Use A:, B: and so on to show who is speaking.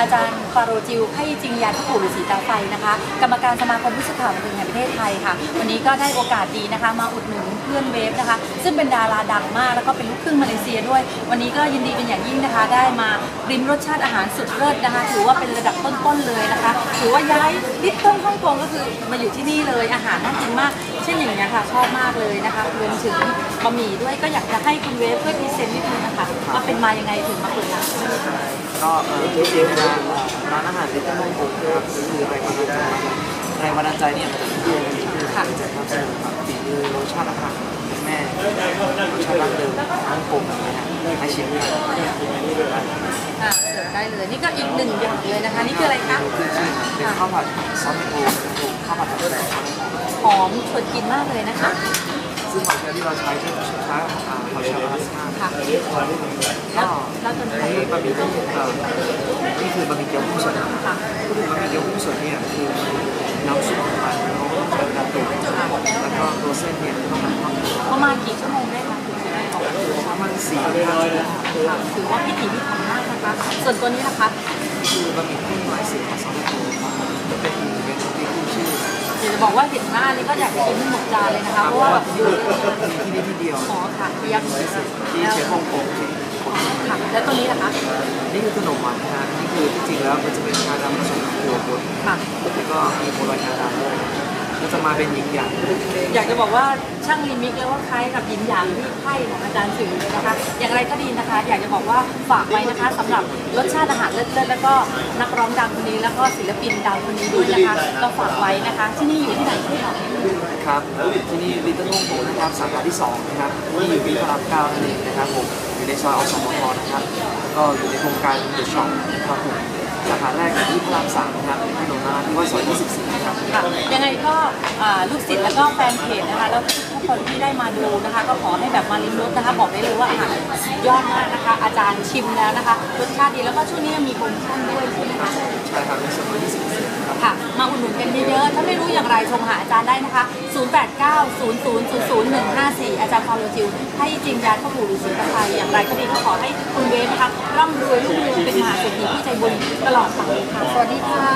A: อาจารย์ฟาโรจิวให้จริงยานพระปู่ฤาษีตาไฟนะคะ กรรมการสมาคมวิชาข่าวบันเทิงแห่งประเทศไทยค่ะ วันนี้ก็ได้โอกาสดีนะคะ มาอุดหนุนเพื่อนเวฟนะคะ ซึ่งเป็นดาราดังมาก แล้วก็เป็นลูกครึ่งมาเลเซียด้วย วันนี้ก็ยินดีเป็นอย่างยิ่งนะคะ ได้มาริมรสชาติอาหารสุดเลิศนะคะ ถือว่าเป็นระดับต้นๆเลยนะคะ ถือว่าย้ายลิตเติ้ลฮ่องกงก็คือมาอยู่ที่นี่เลยอาหารน่ากินมาก เช่นอย่างนี้ยค่ะชอบมากเลยนะคะรวมถึงบะหมี่ด้วยก็อยากจะให้คุณเวฟช่วยพรีเซนต์นิดนึงนะคะว่าเป็นมายังไงถึงมาเปิดร้านค่ะ
B: ก็เออจริงๆร้านร้านอาหารลิตเติ้ลฮ่องกงนะครับคือแรงบันดาลใจแรงบันดาลใจเนี่ยมาจากที่เรียนกันที่คือ
A: ค่ะ
B: จากภาพเสนอครับฝีมือรสชาติอาหารของแม่รสชาติดั้งเดิมของฮ่องกงนะฮะให้ชิมกัน
A: อ่าเสิร์ฟได้เลยนี่ก็อีกหนึ่งอย่างเลยนะคะนี่คืออะไรคะ
B: คือชื่อเป็นข้าวผัดซอสเมโอข้าวผัดกาแฟครับ
A: หอมชวนกินมากเลยนะคะ
B: ซึ่งขอที่เราใช้คือใช้อ่าหอยเชลล์พลาสมา
A: ค่ะแล้วตัวนี้
B: อันนี้บะหมี่เกี๊ยวเอ่อนี่คือบะหมี่เกี๊ยวกุ้งสด
A: ค่ะ
B: พูดถึงบะหมี่เกี๊ยวกุ้งสดเนี่ยคือน้ำซุปของมันเราต้องใช้เวลาตุ๋นแล้วก็ตัวเส้นเนี่ยต้องมัน
A: ประมาณกี่ชั่วโมงได้คะถึงจะได้ออก
B: ประมาณสี่ห้าชั่วโมง
A: ค่ะถือว่าพิถีพิถันมากนะคะ ส่วนตัวนี้นะคะ
B: คือบะหมี่กุ้งลายสีของซอสโตจะเป็นเมนูที่ขึ้นชื่อ
A: เดี๋ยวจะ บอกว่าเห็นหน้านี่ก็อยากจะกินให้หมดจานเลยนะคะเพราะว่าแบบ
B: ที่นี่ที่นี่ที่เดียว
A: ขอค่ะเรียบ
B: ที่สุดที่เชฟฮ่องกงที่คน
A: ค่ะแล้วตัวนี้นะคะ
B: นี่คือขนมหวานนะฮะนี่คือที่จริงแล้วมันจะเป็นชาดำผสมกับถั่วบด
A: ค่ะ
B: แล้วก็มีโบราณชาดำด้วย ก็จะมาเป็นหยิกอย่าง
A: อยากจะบอกว่าช่างลิมิกแล้วว่าคล้ายกับยินหยางที่ไพ่ของอาจารย์สื่อเลยนะคะ อย่างไรก็ดีนะคะ อยากจะบอกว่าฝากไว้นะคะสำหรับรสชาติอาหารเลิศๆแล้วก็นักร้องดังคนนี้แล้วก็ศิลปินดังคนนี้ด้วยนะคะก็ฝากไว้นะคะ ที่นี่อยู่ที่ไหนที่ไหน
B: ครับที่นี่ลิตเติ้ลฮ่องกงนะครับสาขาที่สองนะครับที่อยู่ที่พระรามเก้านั่นเองนะครับผมอยู่ในซอยอสมทนะครับก็อยู่ในโครงการเดอะช็อปนะครับผมสาขาแรกอยู่ที่พระรามสามนะครับในถนนนาที่ว่าซอย24นะครับ
A: ก็อ่าลูกศิษย์แล้วก็แฟนเพจนะคะแล้วทุกคนที่ได้มาดูนะคะ ก็ขอให้แบบมาลิ้มรสนะคะ บอกได้เลยว่าอาหารสุดยอดมากนะคะ อาจารย์ชิมแล้วนะคะรสชาติดีแล้วก็ช่วงนี้ยังมีโปรโมชั่นด้วยใช่ไหมคะ
B: ใช่ครับในซอย24ครับ
A: ค่ะมาอุดหนุนกันเยอะๆถ้าไม่รู้อย่างไรโทรมาหาอาจารย์ได้นะคะ 0890000154 อาจารย์พอลโลจิวให้จริงยาข้าวหมูหรือสีตะไคร้อย่างไรก็ดีก็ขอให้คุณเวฟนะคะร่ำรวยรุ่งเรืองเป็นมหาเศรษฐีผู้ใจบุญตลอดไปค่ะสวัสดีค่ะ